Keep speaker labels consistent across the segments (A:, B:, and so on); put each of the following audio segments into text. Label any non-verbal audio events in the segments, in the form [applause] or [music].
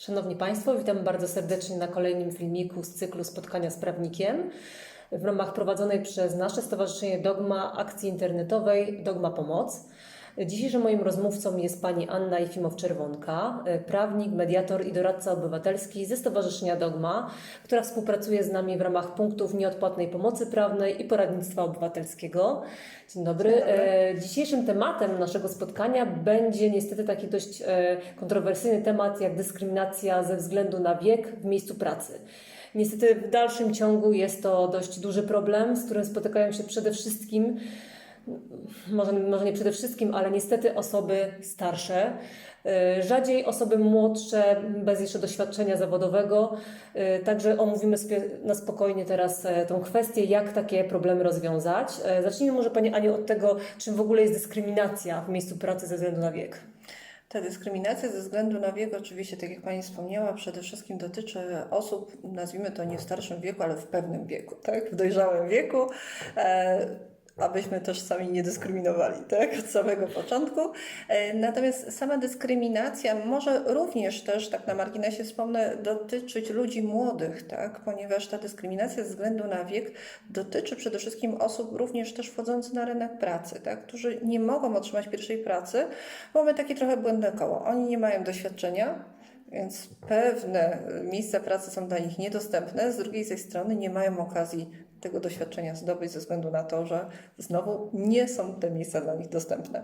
A: Szanowni Państwo, witam bardzo serdecznie na kolejnym filmiku z cyklu Spotkania z prawnikiem w ramach prowadzonej przez nasze Stowarzyszenie Dogma akcji internetowej Dogma Pomoc. Dzisiejszym moim rozmówcą jest pani Anna Jefimow-Czerwonka, prawnik, mediator i doradca obywatelski ze Stowarzyszenia Dogma, która współpracuje z nami w ramach punktów nieodpłatnej pomocy prawnej i poradnictwa obywatelskiego. Dzień dobry.
B: Dzień dobry.
A: E, Dzisiejszym tematem naszego spotkania będzie niestety taki dość e, kontrowersyjny temat jak dyskryminacja ze względu na wiek w miejscu pracy. Niestety w dalszym ciągu jest to dość duży problem, z którym spotykają się przede wszystkim, może, może nie przede wszystkim, ale niestety osoby starsze, e, rzadziej osoby młodsze, bez jeszcze doświadczenia zawodowego. E, Także omówimy sobie na spokojnie teraz e, tą kwestię, jak takie problemy rozwiązać. E, Zacznijmy może Pani Aniu od tego, czym w ogóle jest dyskryminacja w miejscu pracy ze względu na wiek.
B: Ta dyskryminacja ze względu na wiek, oczywiście, tak jak Pani wspomniała, przede wszystkim dotyczy osób, nazwijmy to nie w starszym wieku, ale w pewnym wieku, tak? W dojrzałym wieku. Abyśmy też sami nie dyskryminowali, tak, od samego początku. E, Natomiast sama dyskryminacja może również też, tak na marginesie wspomnę, dotyczyć ludzi młodych, tak, ponieważ ta dyskryminacja ze względu na wiek dotyczy przede wszystkim osób również też wchodzących na rynek pracy, tak, którzy nie mogą otrzymać pierwszej pracy, mamy takie trochę błędne koło. Oni nie mają doświadczenia, więc pewne miejsca pracy są dla nich niedostępne, z drugiej zaś strony nie mają okazji tego doświadczenia zdobyć ze względu na to, że znowu nie są te miejsca dla nich dostępne.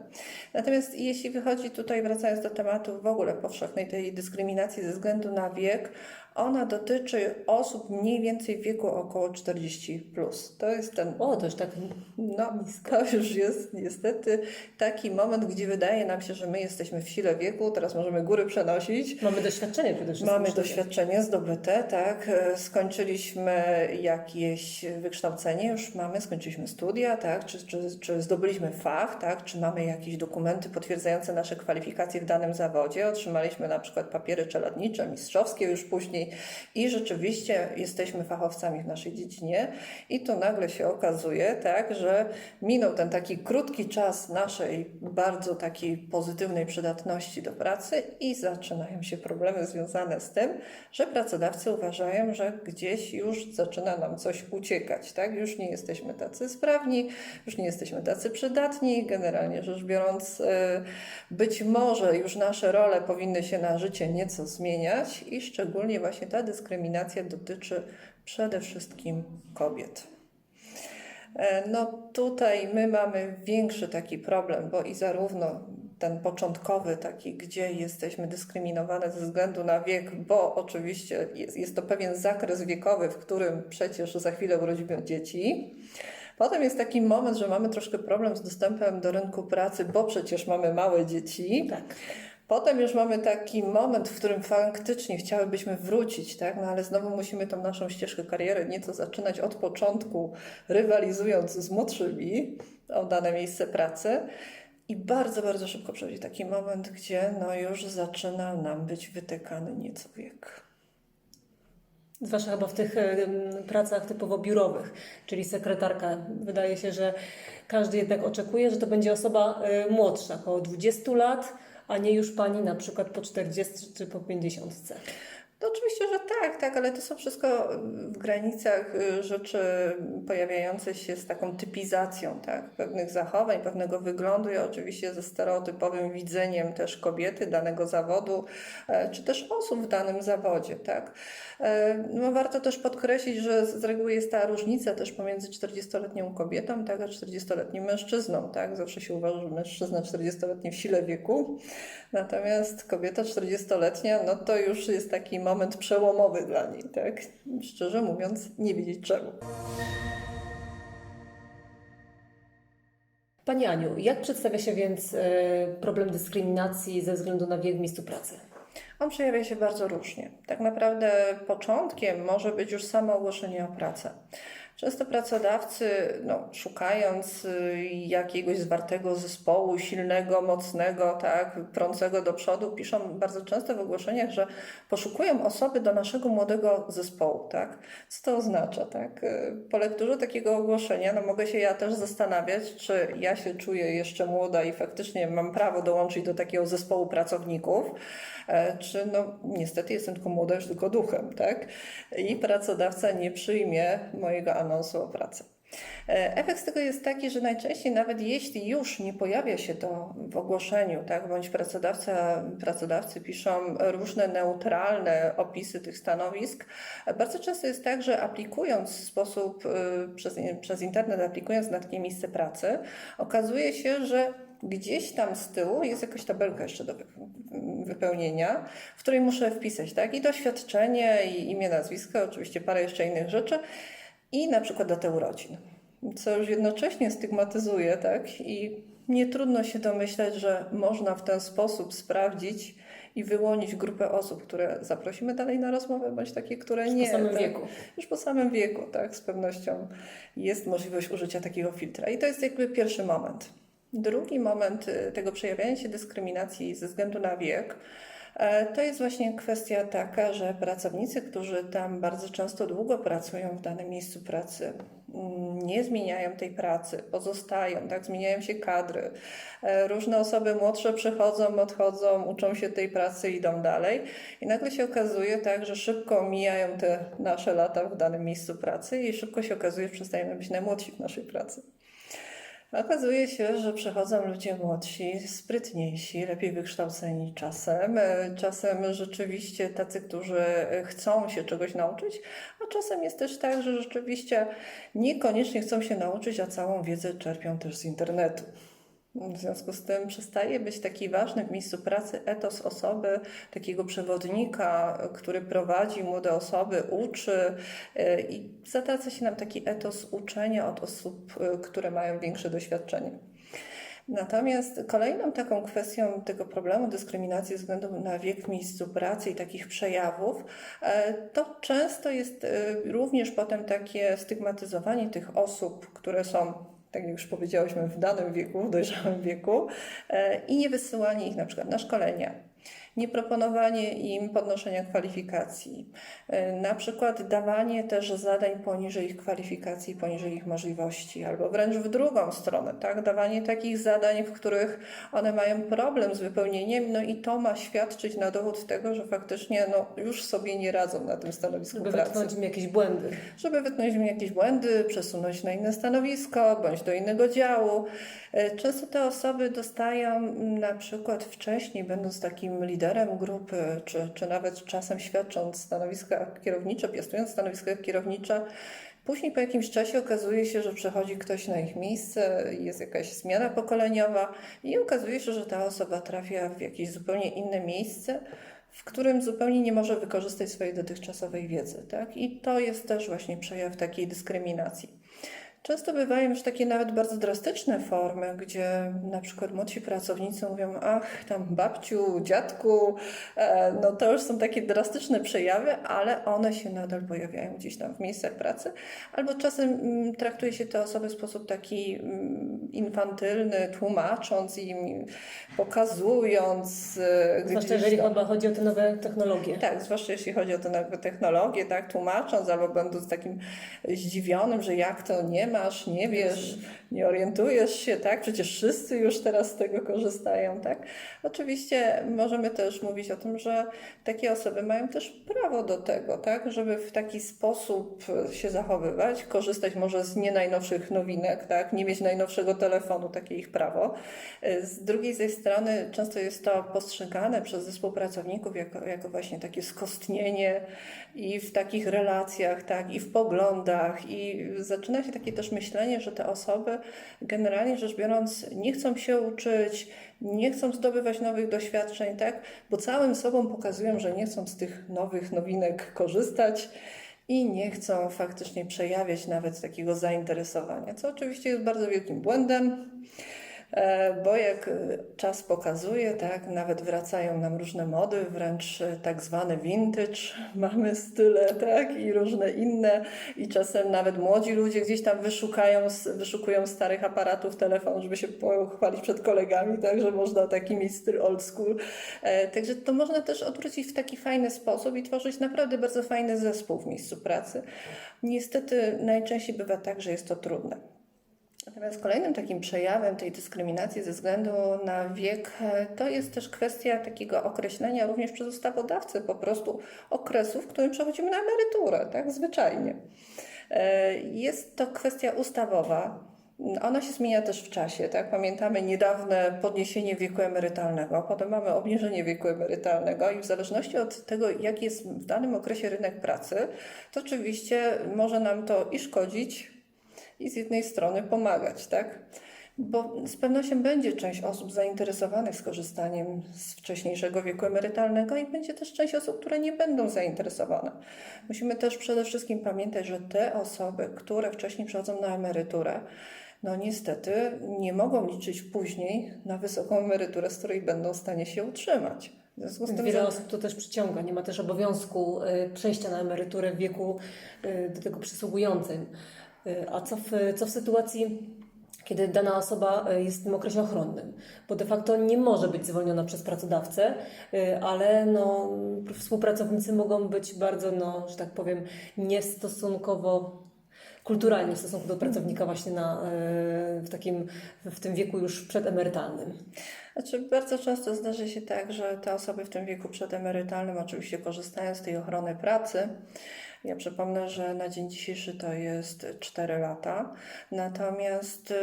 B: Natomiast jeśli wychodzi tutaj, wracając do tematu w ogóle powszechnej tej dyskryminacji ze względu na wiek, ona dotyczy osób mniej więcej w wieku około 40+. Plus. To jest ten
A: O, to już tak
B: no, to już jest niestety taki moment, gdzie wydaje nam się, że my jesteśmy w sile wieku, teraz możemy góry przenosić.
A: mamy doświadczenie przede wszystkim.
B: Mamy doświadczenie zdobyte, tak. Skończyliśmy jakieś wykształcenie, już mamy, skończyliśmy studia, tak. Czy, czy, czy zdobyliśmy fach, tak. Czy mamy jakieś dokumenty potwierdzające nasze kwalifikacje w danym zawodzie. Otrzymaliśmy na przykład papiery czeladnicze, mistrzowskie już później i rzeczywiście jesteśmy fachowcami w naszej dziedzinie. I tu nagle się okazuje, tak, że minął ten taki krótki czas naszej bardzo takiej pozytywnej przydatności do pracy i zaczynają się problemy związane z tym, że pracodawcy uważają, że gdzieś już zaczyna nam coś uciekać, tak? Już nie jesteśmy tacy sprawni, już nie jesteśmy tacy przydatni, generalnie rzecz biorąc, e, być może już nasze role powinny się na życie nieco zmieniać i szczególnie właśnie ta dyskryminacja dotyczy przede wszystkim kobiet. E, No tutaj my mamy większy taki problem, bo i zarówno ten początkowy taki, gdzie jesteśmy dyskryminowane ze względu na wiek, bo oczywiście jest, jest to pewien zakres wiekowy, w którym przecież za chwilę urodzimy dzieci. Potem jest taki moment, że mamy troszkę problem z dostępem do rynku pracy, bo przecież mamy małe dzieci.
A: Tak.
B: Potem już mamy taki moment, w którym faktycznie chciałybyśmy wrócić, tak? no ale znowu musimy tą naszą ścieżkę kariery nieco zaczynać od początku, rywalizując z młodszymi o dane miejsce pracy. I bardzo, bardzo szybko przychodzi taki moment, gdzie no już zaczyna nam być wytykany nieco wiek.
A: Zwłaszcza chyba w tych pracach typowo biurowych, czyli sekretarka. Wydaje się, że każdy jednak oczekuje, że to będzie osoba e, młodsza, około 20 lat, a nie już pani na przykład po 40 czy po 50.
B: To oczywiście, że tak, tak, ale to są wszystko w granicach y, rzeczy pojawiające się z taką typizacją, tak, pewnych zachowań, pewnego wyglądu i oczywiście ze stereotypowym widzeniem też kobiety danego zawodu, e, czy też osób w danym zawodzie, tak. E, No, warto też podkreślić, że z reguły jest ta różnica też pomiędzy 40-letnią kobietą, tak, a 40-letnim mężczyzną, tak. Zawsze się uważa, że mężczyzna 40-letni w sile wieku, natomiast kobieta 40-letnia, no to już jest taki moment przełomowy dla niej, tak. Szczerze mówiąc, nie wiedzieć czemu.
A: Pani Aniu, jak przedstawia się więc e, problem dyskryminacji ze względu na wiek w miejscu pracy?
B: On przejawia się bardzo różnie. Tak naprawdę początkiem może być już samo ogłoszenie o pracę. Często pracodawcy, no, szukając y, jakiegoś zwartego zespołu, silnego, mocnego, tak, prącego do przodu, piszą bardzo często w ogłoszeniach, że poszukują osoby do naszego młodego zespołu. Tak? Co to oznacza? Tak? Y, Po lekturze takiego ogłoszenia no, mogę się ja też zastanawiać, czy ja się czuję jeszcze młoda i faktycznie mam prawo dołączyć do takiego zespołu pracowników, e, czy no niestety jestem tylko młoda już tylko duchem, tak? I pracodawca nie przyjmie mojego anonsu o. E, Efekt z tego jest taki, że najczęściej nawet jeśli już nie pojawia się to w ogłoszeniu, tak, bądź pracodawca, pracodawcy piszą różne neutralne opisy tych stanowisk, bardzo często jest tak, że aplikując w sposób y, przez, przez internet, aplikując na takie miejsce pracy, okazuje się, że gdzieś tam z tyłu jest jakaś tabelka jeszcze do wy- wypełnienia, w której muszę wpisać tak, i doświadczenie, i imię, nazwisko, oczywiście parę jeszcze innych rzeczy i na przykład datę urodzin, co już jednocześnie stygmatyzuje, tak? I nie trudno się domyślać, że można w ten sposób sprawdzić i wyłonić grupę osób, które zaprosimy dalej na rozmowę, bądź takie, które nie.
A: po samym
B: tak?
A: wieku.
B: Już po samym wieku, tak, z pewnością jest możliwość użycia takiego filtra. I to jest jakby pierwszy moment. Drugi moment y, tego przejawiania się dyskryminacji ze względu na wiek, to jest właśnie kwestia taka, że pracownicy, którzy tam bardzo często długo pracują w danym miejscu pracy, mm, nie zmieniają tej pracy, pozostają, tak, zmieniają się kadry. E, Różne osoby młodsze przychodzą, odchodzą, uczą się tej pracy, idą dalej. I nagle się okazuje tak, że szybko mijają te nasze lata w danym miejscu pracy i szybko się okazuje, że przestajemy być najmłodsi w naszej pracy. Okazuje się, że przychodzą ludzie młodsi, sprytniejsi, lepiej wykształceni czasem. e, Czasem rzeczywiście tacy, którzy chcą się czegoś nauczyć, a czasem jest też tak, że rzeczywiście niekoniecznie chcą się nauczyć, a całą wiedzę czerpią też z internetu. W związku z tym przestaje być taki ważny w miejscu pracy etos osoby, takiego przewodnika, który prowadzi młode osoby, uczy e, i zatraca się nam taki etos uczenia od osób, e, które mają większe doświadczenie. Natomiast kolejną taką kwestią tego problemu dyskryminacji ze względu na wiek w miejscu pracy i takich przejawów, e, to często jest również potem takie stygmatyzowanie tych osób, które są tak jak już powiedziałyśmy, w danym wieku, w dojrzałym wieku e, i nie wysyłanie ich na przykład na szkolenia, nie proponowanie im podnoszenia kwalifikacji, e, na przykład dawanie też zadań poniżej ich kwalifikacji, poniżej ich możliwości, albo wręcz w drugą stronę, tak? dawanie takich zadań, w których one mają problem z wypełnieniem, no i to ma świadczyć na dowód tego, że faktycznie no, już sobie nie radzą na tym stanowisku
A: Żeby
B: pracy
A: wytknąć im jakieś błędy.
B: żeby wytknąć mi jakieś błędy, przesunąć na inne stanowisko bądź do innego działu. E, Często te osoby dostają na przykład wcześniej, będąc takim liderem grupy, czy, czy nawet czasem świadcząc stanowiska kierownicze, piastując stanowiska kierownicze, Później po jakimś czasie okazuje się, że przechodzi ktoś na ich miejsce, jest jakaś zmiana pokoleniowa i okazuje się, że ta osoba trafia w jakieś zupełnie inne miejsce, w którym zupełnie nie może wykorzystać swojej dotychczasowej wiedzy. Tak? I to jest też właśnie przejaw takiej dyskryminacji. Często bywają już takie nawet bardzo drastyczne formy, gdzie na przykład młodsi pracownicy mówią, ach, tam babciu, dziadku, e, no to już są takie drastyczne przejawy, ale one się nadal pojawiają gdzieś tam w miejscach pracy. Albo czasem mm, traktuje się te osoby w sposób taki mm, infantylny, tłumacząc im, pokazując. e,
A: Zwłaszcza jeżeli
B: tam-
A: chodzi o te nowe technologie.
B: tak, zwłaszcza jeśli chodzi o te nowe technologie, tak, tłumacząc albo będąc takim zdziwionym, że jak to nie masz, nie wiesz, nie orientujesz się, tak, przecież wszyscy już teraz z tego korzystają, tak. Oczywiście możemy też mówić o tym, że takie osoby mają też prawo do tego, tak, żeby w taki sposób się zachowywać, korzystać może z nie najnowszych nowinek, tak, nie mieć najnowszego telefonu, takie ich prawo. Z drugiej zaś strony często jest to postrzegane przez zespół pracowników jako, jako właśnie takie skostnienie i w takich relacjach, tak, i w poglądach i zaczyna się takie też myślenie, że te osoby generalnie rzecz biorąc nie chcą się uczyć, nie chcą zdobywać nowych doświadczeń, tak, bo całym sobą pokazują, że nie chcą z tych nowych nowinek korzystać i nie chcą faktycznie przejawiać nawet takiego zainteresowania, co oczywiście jest bardzo wielkim błędem Bo jak e, czas pokazuje, tak, nawet wracają nam różne mody, wręcz e, tak zwany vintage, [laughs] mamy style, tak, i różne inne i czasem nawet młodzi ludzie gdzieś tam wyszukają, wyszukują starych aparatów, telefon, żeby się pochwalić przed kolegami, tak, że można taki mieć styl old school. E, Także to można też odwrócić w taki fajny sposób i tworzyć naprawdę bardzo fajny zespół w miejscu pracy. Niestety najczęściej bywa tak, że jest to trudne. Natomiast kolejnym takim przejawem tej dyskryminacji ze względu na wiek e, to jest też kwestia takiego określenia również przez ustawodawcę po prostu okresu, w którym przechodzimy na emeryturę, tak zwyczajnie. E, Jest to kwestia ustawowa. Ona się zmienia też w czasie, tak? Pamiętamy niedawne podniesienie wieku emerytalnego, potem mamy obniżenie wieku emerytalnego i w zależności od tego, jaki jest w danym okresie rynek pracy, to oczywiście może nam to i szkodzić, i z jednej strony pomagać, tak? Bo z pewnością będzie część osób zainteresowanych skorzystaniem z wcześniejszego wieku emerytalnego i będzie też część osób, które nie będą zainteresowane. Musimy też przede wszystkim pamiętać, że te osoby, które wcześniej przechodzą na emeryturę, no niestety nie mogą liczyć później na wysoką emeryturę, z której będą w stanie się utrzymać. W związku z tym,
A: Wiele
B: że...
A: osób to też przyciąga. Nie ma też obowiązku y, przejścia na emeryturę w wieku y, do tego przysługującym. Y, A co w, co w sytuacji, kiedy dana osoba y, jest w tym okresie ochronnym? Bo de facto nie może być zwolniona przez pracodawcę, y, ale no, współpracownicy mogą być bardzo, no, że tak powiem, niestosunkowo kulturalnie w stosunku do pracownika właśnie na, w takim, w tym wieku już przedemerytalnym.
B: Znaczy, bardzo często zdarzy się tak, że te osoby w tym wieku przedemerytalnym oczywiście korzystają z tej ochrony pracy. Ja przypomnę, że na dzień dzisiejszy to jest 4 lata, natomiast y,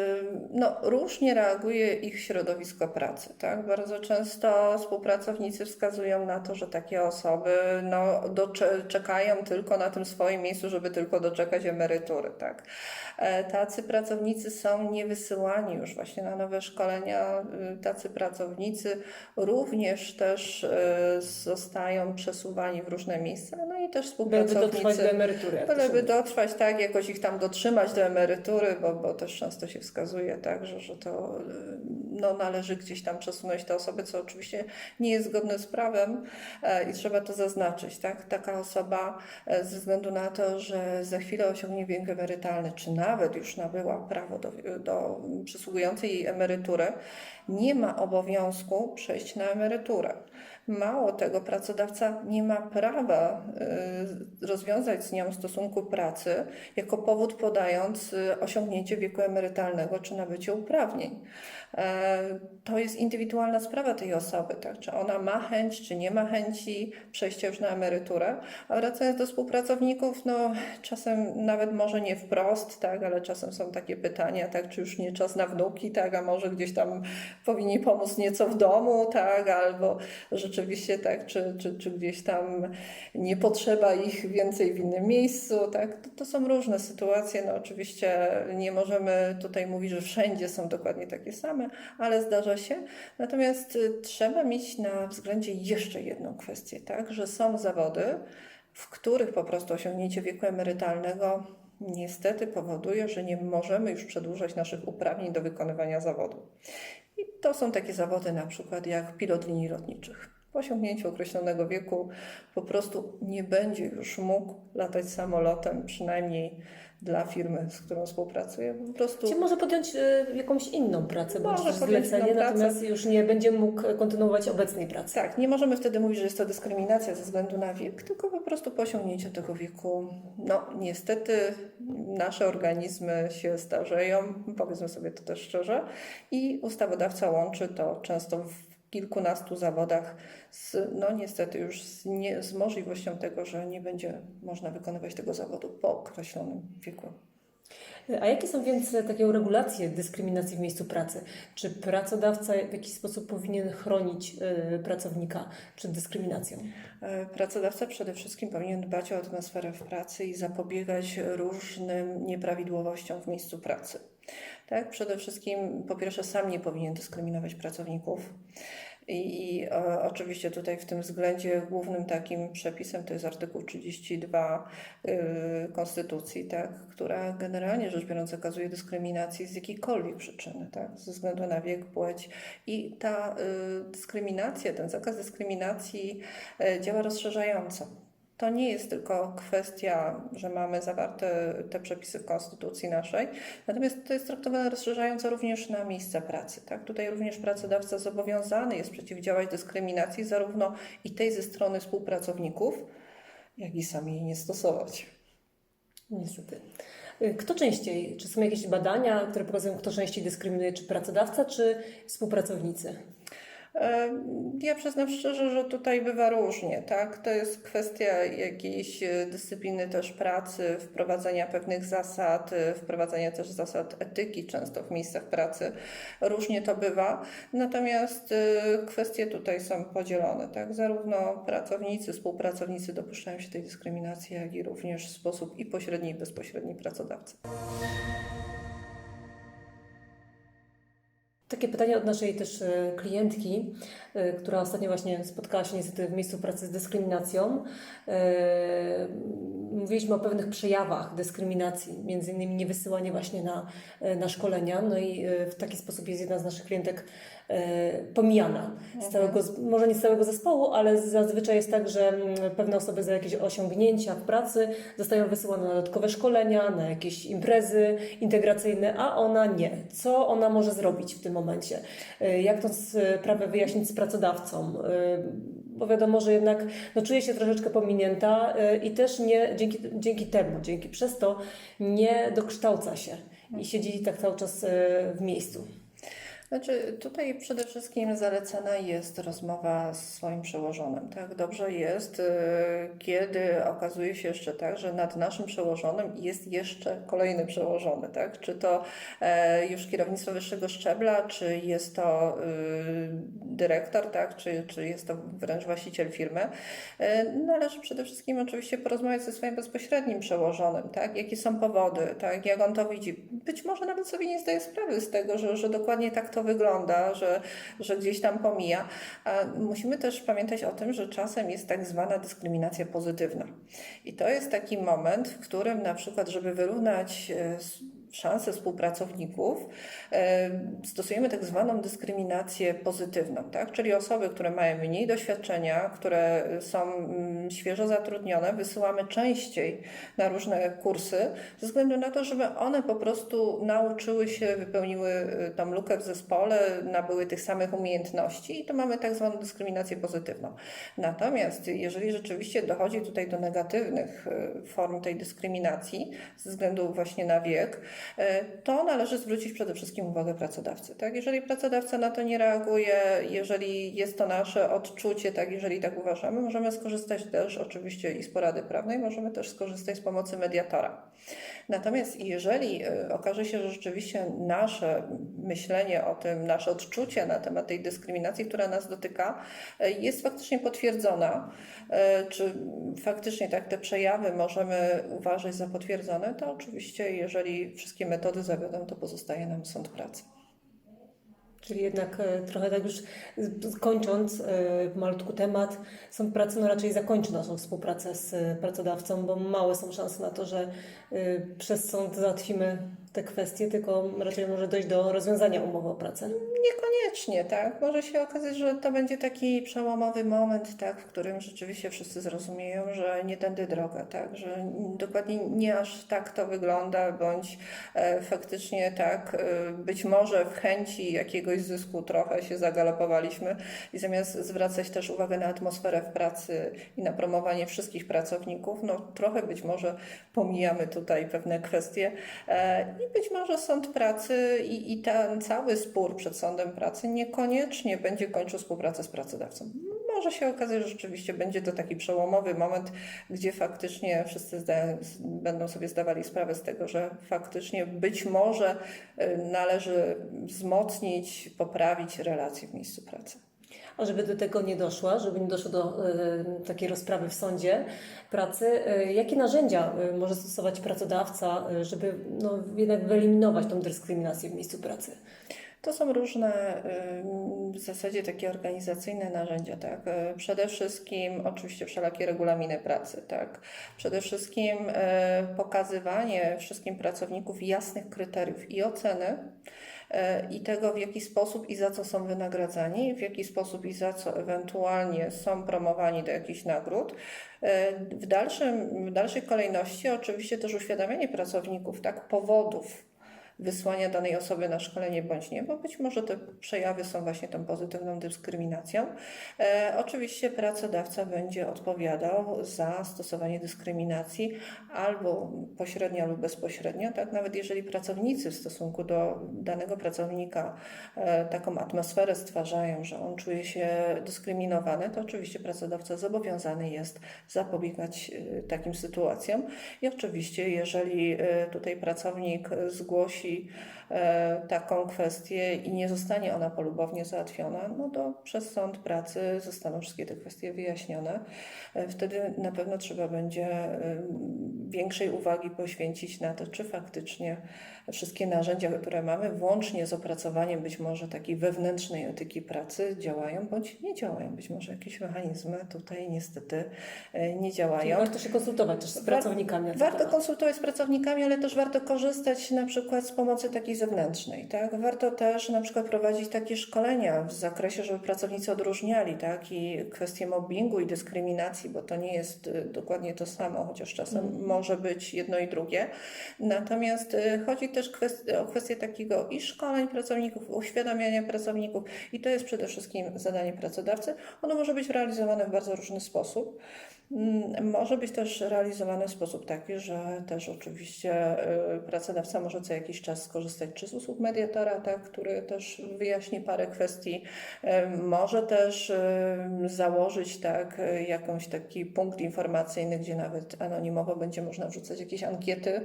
B: no, różnie reaguje ich środowisko pracy. Tak? Bardzo często współpracownicy wskazują na to, że takie osoby no, czekają tylko na tym swoim miejscu, żeby tylko doczekać emerytury. Tak? E, Tacy pracownicy są niewysyłani już właśnie na nowe szkolenia. Y, Tacy pracownicy również też y, zostają przesuwani w różne miejsca, no i też
A: Byleby dotrwać do emerytury. jak
B: Byleby dotrwać, tak, jakoś ich tam dotrzymać do emerytury, bo, bo też często się wskazuje, tak, że, że to y, no, należy gdzieś tam przesunąć te osoby, co oczywiście nie jest zgodne z prawem e, i trzeba to zaznaczyć, tak. Taka osoba e, ze względu na to, że za chwilę osiągnie wiek emerytalny, czy nawet już nabyła prawo do, do przysługującej jej emerytury, nie ma obowiązku przejść na emeryturę. Mało tego, pracodawca nie ma prawa y, rozwiązać z nią stosunku pracy jako powód podając y, osiągnięcie wieku emerytalnego czy nabycie uprawnień. E, To jest indywidualna sprawa tej osoby, tak? czy ona ma chęć, czy nie ma chęci przejścia już na emeryturę. A wracając do współpracowników, no czasem nawet może nie wprost, tak, ale czasem są takie pytania, tak, czy już nie czas na wnuki, tak, a może gdzieś tam powinni pomóc nieco w domu, tak, albo rzeczywiście tak, czy, czy, czy gdzieś tam nie potrzeba ich więcej w innym miejscu, tak, to, to są różne sytuacje, no oczywiście nie możemy tutaj mówić, że wszędzie są dokładnie takie same, ale zdarza się, natomiast y, trzeba mieć na względzie jeszcze jedną kwestię, tak, że są zawody, w których po prostu osiągnięcie wieku emerytalnego niestety powoduje, że nie możemy już przedłużać naszych uprawnień do wykonywania zawodu. I to są takie zawody na przykład jak pilot linii lotniczych. Po osiągnięciu określonego wieku po prostu nie będzie już mógł latać samolotem, przynajmniej dla firmy, z którą współpracuje. Po prostu
A: Czy może podjąć y, jakąś inną pracę bądź
B: Może podjąć
A: zlecenie,
B: inną pracę.
A: natomiast już nie będzie mógł kontynuować obecnej pracy.
B: Tak, nie możemy wtedy mówić, że jest to dyskryminacja ze względu na wiek, tylko po prostu po osiągnięciu tego wieku, no niestety nasze organizmy się starzeją, powiedzmy sobie to też szczerze, i ustawodawca łączy to często w kilkunastu zawodach z, no niestety już z, nie, z możliwością tego, że nie będzie można wykonywać tego zawodu po określonym wieku.
A: A jakie są więc takie regulacje dyskryminacji w miejscu pracy? Czy pracodawca w jakiś sposób powinien chronić y, pracownika przed dyskryminacją?
B: E, Pracodawca przede wszystkim powinien dbać o atmosferę w pracy i zapobiegać różnym nieprawidłowościom w miejscu pracy. Tak, przede wszystkim po pierwsze sam nie powinien dyskryminować pracowników. I, i e, oczywiście tutaj w tym względzie głównym takim przepisem to jest artykuł 32 y, Konstytucji, tak, która generalnie rzecz biorąc zakazuje dyskryminacji z jakiejkolwiek przyczyny, tak, ze względu na wiek, płeć. I ta y, dyskryminacja, ten zakaz dyskryminacji y, działa rozszerzająco. To nie jest tylko kwestia, że mamy zawarte te przepisy w Konstytucji naszej, natomiast to jest traktowane rozszerzająco również na miejsca pracy. Tak? Tutaj również pracodawca zobowiązany jest przeciwdziałać dyskryminacji zarówno i tej ze strony współpracowników, jak i sami jej nie stosować.
A: Niestety. Kto częściej? Czy są jakieś badania, które pokazują, kto częściej dyskryminuje, czy pracodawca, czy współpracownicy?
B: Ja przyznam szczerze, że tutaj bywa różnie, tak? To jest kwestia jakiejś e, dyscypliny też pracy, wprowadzenia pewnych zasad, e, wprowadzenia też zasad etyki często w miejscach pracy. Różnie to bywa. Natomiast e, kwestie tutaj są podzielone, tak? Zarówno pracownicy, współpracownicy dopuszczają się tej dyskryminacji, jak i również w sposób i pośredni, i bezpośredni pracodawcy.
A: Takie pytanie od naszej też e, klientki, e, która ostatnio właśnie spotkała się niestety w miejscu pracy z dyskryminacją. E, Mówiliśmy o pewnych przejawach dyskryminacji, między innymi niewysyłanie właśnie na, na szkolenia, no i w taki sposób jest jedna z naszych klientek pomijana z całego, z- może nie z całego zespołu, ale zazwyczaj jest tak, że mm, pewne osoby za jakieś osiągnięcia w pracy zostają wysyłane na dodatkowe szkolenia, na jakieś imprezy integracyjne, a ona nie. Co ona może zrobić w tym momencie? E, Jak tą sprawę wyjaśnić z pracodawcą? E, Bo wiadomo, że jednak no, czuje się troszeczkę pominięta e, i też nie dzięki, dzięki temu, dzięki przez to nie dokształca się i siedzi tak cały czas e, w miejscu.
B: Znaczy, tutaj przede wszystkim zalecana jest rozmowa z swoim przełożonym. Tak, dobrze jest, y, kiedy okazuje się jeszcze tak, że nad naszym przełożonym jest jeszcze kolejny przełożony, tak? Czy to e, już kierownictwo wyższego szczebla, czy jest to y, dyrektor, tak? Czy, czy jest to wręcz właściciel firmy. E, Należy przede wszystkim oczywiście porozmawiać ze swoim bezpośrednim przełożonym, tak? Jakie są powody, tak? Jak on to widzi. Być może nawet sobie nie zdaje sprawy z tego, że, że dokładnie tak to wygląda, że, że gdzieś tam pomija. A musimy też pamiętać o tym, że czasem jest tak zwana dyskryminacja pozytywna. I to jest taki moment, w którym na przykład, żeby wyrównać e, szanse współpracowników, stosujemy tak zwaną dyskryminację pozytywną, tak? czyli osoby, które mają mniej doświadczenia, które są mm, świeżo zatrudnione, wysyłamy częściej na różne kursy, ze względu na to, żeby one po prostu nauczyły się, wypełniły y, tą lukę w zespole, nabyły tych samych umiejętności i to mamy tak zwaną dyskryminację pozytywną. Natomiast jeżeli rzeczywiście dochodzi tutaj do negatywnych y, form tej dyskryminacji ze względu właśnie na wiek, to należy zwrócić przede wszystkim uwagę pracodawcy. Tak? Jeżeli pracodawca na to nie reaguje, jeżeli jest to nasze odczucie, tak, jeżeli tak uważamy, możemy skorzystać też oczywiście i z porady prawnej, możemy też skorzystać z pomocy mediatora. Natomiast jeżeli y, okaże się, że rzeczywiście nasze myślenie o tym, nasze odczucie na temat tej dyskryminacji, która nas dotyka, y, jest faktycznie potwierdzona, czy faktycznie tak te przejawy możemy uważać za potwierdzone, to oczywiście, jeżeli wszystkie metody zawiodą, to pozostaje nam sąd pracy.
A: Czyli jednak e, trochę tak już z- kończąc e, malutku temat, sąd pracy no raczej zakończy naszą współpracę z e, pracodawcą, bo małe są szanse na to, że e, przez sąd załatwimy te kwestie, tylko raczej może dojść do rozwiązania umowy o pracę.
B: Niekoniecznie, tak. Może się okazać, że to będzie taki przełomowy moment, tak, w którym rzeczywiście wszyscy zrozumieją, że nie tędy droga, tak, że dokładnie nie aż tak to wygląda, bądź e, faktycznie tak, e, być może w chęci jakiegoś zysku trochę się zagalopowaliśmy i zamiast zwracać też uwagę na atmosferę w pracy i na promowanie wszystkich pracowników, no trochę być może pomijamy tutaj pewne kwestie e, i być może sąd pracy i, i ten cały spór przed sądem pracy niekoniecznie będzie kończył współpracę z pracodawcą. Może się okazać, że rzeczywiście będzie to taki przełomowy moment, gdzie faktycznie wszyscy zda- będą sobie zdawali sprawę z tego, że faktycznie być może y, należy wzmocnić, poprawić relacje w miejscu pracy.
A: Żeby do tego nie doszło, żeby nie doszło do e, takiej rozprawy w sądzie pracy, e, jakie narzędzia e, może stosować pracodawca, żeby no, jednak wyeliminować tą dyskryminację w miejscu pracy?
B: To są różne w zasadzie takie organizacyjne narzędzia, tak? Przede wszystkim oczywiście wszelakie regulaminy pracy, tak? Przede wszystkim pokazywanie wszystkim pracowników jasnych kryteriów i oceny i tego, w jaki sposób i za co są wynagradzani, w jaki sposób i za co ewentualnie są promowani do jakichś nagród. Y, W, dalszym, w dalszej kolejności oczywiście też uświadamianie pracowników, tak? Powodów wysłania danej osoby na szkolenie bądź nie, bo być może te przejawy są właśnie tą pozytywną dyskryminacją. E, oczywiście pracodawca będzie odpowiadał za stosowanie dyskryminacji albo pośrednio lub bezpośrednio, tak nawet jeżeli pracownicy w stosunku do danego pracownika e, taką atmosferę stwarzają, że on czuje się dyskryminowany, to oczywiście pracodawca zobowiązany jest zapobiegać e, takim sytuacjom i oczywiście jeżeli e, tutaj pracownik zgłosi e, taką kwestię i nie zostanie ona polubownie załatwiona, no to przez sąd pracy zostaną wszystkie te kwestie wyjaśnione. E, Wtedy na pewno trzeba będzie e, większej uwagi poświęcić na to, czy faktycznie wszystkie narzędzia, które mamy, włącznie z opracowaniem być może takiej wewnętrznej etyki pracy, działają bądź nie działają. Być może jakieś mechanizmy tutaj niestety e, nie
A: Czyli
B: działają.
A: warto się konsultować też z pracownikami.
B: Warto konsultować z pracownikami, ale też warto korzystać na przykład z pomocy takiej zewnętrznej. Tak? Warto też na przykład prowadzić takie szkolenia w zakresie, żeby pracownicy odróżniali tak? i kwestie mobbingu i dyskryminacji, bo to nie jest y, dokładnie to samo, chociaż czasem może być jedno i drugie. Natomiast y, chodzi też kwest- o kwestię takiego i szkoleń pracowników, uświadamiania pracowników i to jest przede wszystkim zadanie pracodawcy. Ono może być realizowane w bardzo różny sposób. Mm, Może być też realizowane w sposób taki, że też oczywiście y, pracodawca może co jakiś czas skorzystać czy z usług mediatora, tak, który też wyjaśni parę kwestii. Y, Może też y, założyć tak, jakąś taki punkt informacyjny, gdzie nawet anonimowo będzie można wrzucać jakieś ankiety,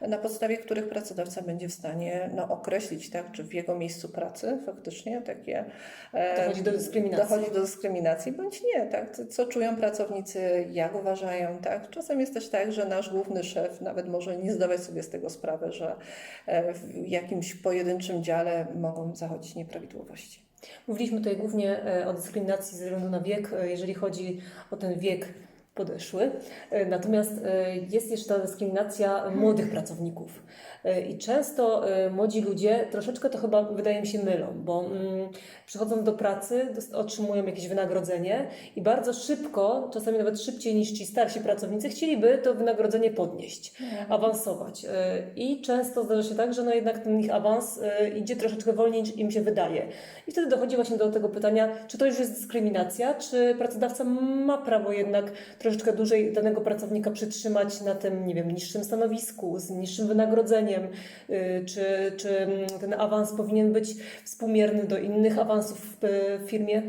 B: na podstawie których pracodawca będzie w stanie no, określić, tak, czy w jego miejscu pracy faktycznie takie e,
A: Dochodzi do dyskryminacji.
B: dochodzi do dyskryminacji, bądź nie, tak? Co czują pracownicy, jak uważają, tak? Czasem jest też tak, że nasz główny szef nawet może nie zdawać sobie z tego sprawy, że e, w jakimś pojedynczym dziale mogą zachodzić nieprawidłowości.
A: Mówiliśmy tutaj głównie e, o dyskryminacji ze względu na wiek, e, jeżeli chodzi o ten wiek podeszły. E, Natomiast e, jest jeszcze ta dyskryminacja młodych pracowników. E, I często młodzi ludzie troszeczkę to chyba wydaje mi się mylą, bo mm, przychodzą do pracy, otrzymują jakieś wynagrodzenie i bardzo szybko, czasami nawet szybciej niż ci starsi pracownicy, chcieliby to wynagrodzenie podnieść, awansować. E, I często zdarza się tak, że no jednak ten ich awans idzie troszeczkę wolniej niż im się wydaje. I wtedy dochodzi właśnie do tego pytania, czy to już jest dyskryminacja, czy pracodawca ma prawo jednak troszeczkę dłużej danego pracownika przytrzymać na tym, nie wiem, niższym stanowisku, z niższym wynagrodzeniem, y, czy, czy ten awans powinien być współmierny do innych awansów w y, firmie?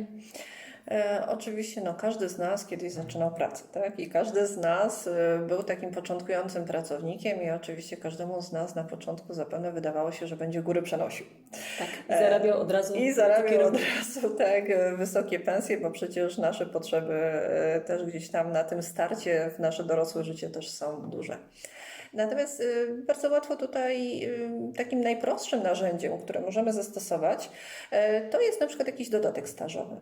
B: E, oczywiście no, każdy z nas kiedyś zaczynał pracę, tak? I każdy z nas e, był takim początkującym pracownikiem i oczywiście każdemu z nas na początku zapewne wydawało się, że będzie góry przenosił.
A: Tak, i zarabiał od razu
B: I zarabiał od razu [laughs] tak e, wysokie pensje, bo przecież nasze potrzeby e, też gdzieś tam na tym starcie w nasze dorosłe życie też są duże. Natomiast y, bardzo łatwo tutaj y, takim najprostszym narzędziem, które możemy zastosować, y, to jest na przykład jakiś dodatek stażowy.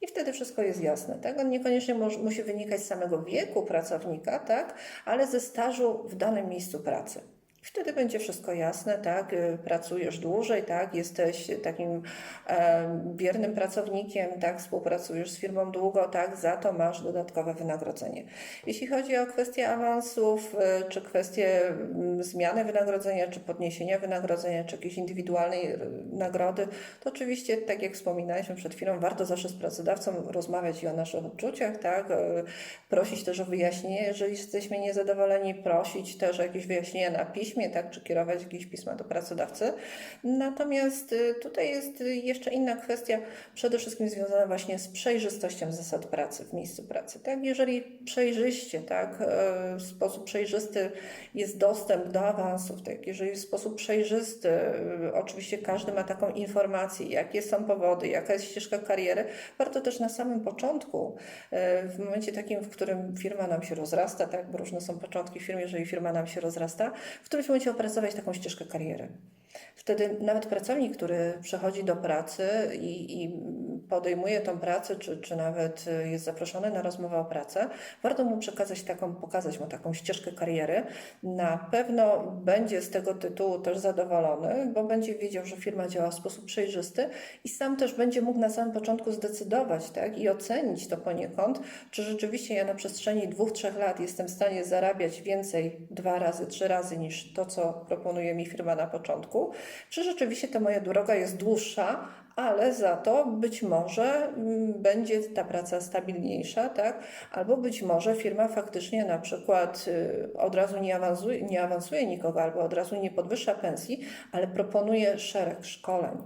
B: I wtedy wszystko jest jasne, tak? On niekoniecznie musi wynikać z samego wieku pracownika, tak? Ale ze stażu w danym miejscu pracy. Wtedy będzie wszystko jasne, tak? Y, Pracujesz dłużej, tak? Jesteś takim e, wiernym pracownikiem, tak? Współpracujesz z firmą długo, tak? Za to masz dodatkowe wynagrodzenie. Jeśli chodzi o kwestie awansów, y, czy kwestie mm, zmiany wynagrodzenia, czy podniesienia wynagrodzenia, czy jakiejś indywidualnej y, nagrody, to oczywiście, tak jak wspominaliśmy przed chwilą, warto zawsze z pracodawcą rozmawiać i o naszych odczuciach, tak? Prosić też o wyjaśnienie, jeżeli jesteśmy niezadowoleni, prosić też o jakieś wyjaśnienia na piśmie, tak? Czy kierować jakieś pisma do pracodawcy. Natomiast y, tutaj jest y, jeszcze inna kwestia, przede wszystkim związana właśnie z przejrzystością zasad pracy w miejscu pracy. Tak? Jeżeli przejrzyście, tak, e, w sposób przejrzysty jest dostęp do awansów, tak? jeżeli w sposób przejrzysty, e, oczywiście każdy ma taką informację, jakie są powody, jaka jest ścieżka kariery, warto też na samym początku, e, w momencie takim, w którym firma nam się rozrasta, tak, bo różne są początki firm, jeżeli firma nam się rozrasta, w którymś momencie opracować taką ścieżkę kariery. Wtedy nawet pracownik, który przychodzi do pracy i, i podejmuje tą pracę, czy, czy nawet jest zaproszony na rozmowę o pracę, warto mu przekazać taką, pokazać mu taką ścieżkę kariery. Na pewno będzie z tego tytułu też zadowolony, bo będzie wiedział, że firma działa w sposób przejrzysty i sam też będzie mógł na samym początku zdecydować tak, i ocenić to poniekąd, czy rzeczywiście ja na przestrzeni dwóch, trzech lat jestem w stanie zarabiać więcej dwa razy, trzy razy niż to, co proponuje mi firma na początku, czy rzeczywiście ta moja droga jest dłuższa, ale za to być może mm, będzie ta praca stabilniejsza, tak? Albo być może firma faktycznie na przykład y, od razu nie awansuje, nie awansuje nikogo, albo od razu nie podwyższa pensji, ale proponuje szereg szkoleń,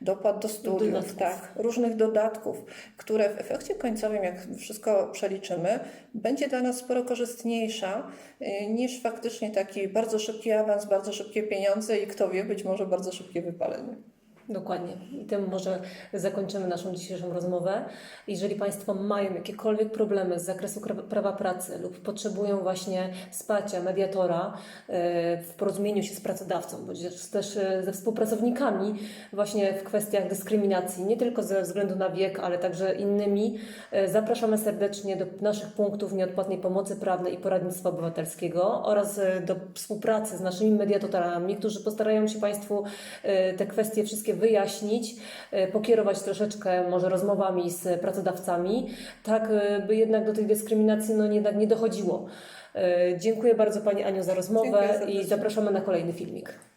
B: dopłat do studiów,
A: Dodatków.
B: tak, różnych dodatków, które w efekcie końcowym, jak wszystko przeliczymy, będzie dla nas sporo korzystniejsza y, niż faktycznie taki bardzo szybki awans, bardzo szybkie pieniądze i kto wie, być może bardzo szybkie wypalenie.
A: Dokładnie. I tym może zakończymy naszą dzisiejszą rozmowę. Jeżeli Państwo mają jakiekolwiek problemy z zakresu prawa pracy lub potrzebują właśnie wsparcia mediatora e, w porozumieniu się z pracodawcą, bądź też e, ze współpracownikami właśnie w kwestiach dyskryminacji, nie tylko ze względu na wiek, ale także innymi, e, zapraszamy serdecznie do naszych punktów nieodpłatnej pomocy prawnej i poradnictwa obywatelskiego oraz do współpracy z naszymi mediatorami, którzy postarają się Państwu te kwestie wszystkie wyjaśnić, e, pokierować troszeczkę może rozmowami z pracodawcami, tak e, by jednak do tej dyskryminacji no jednak nie dochodziło. E, Dziękuję bardzo Pani Aniu za rozmowę i zapraszamy na kolejny filmik.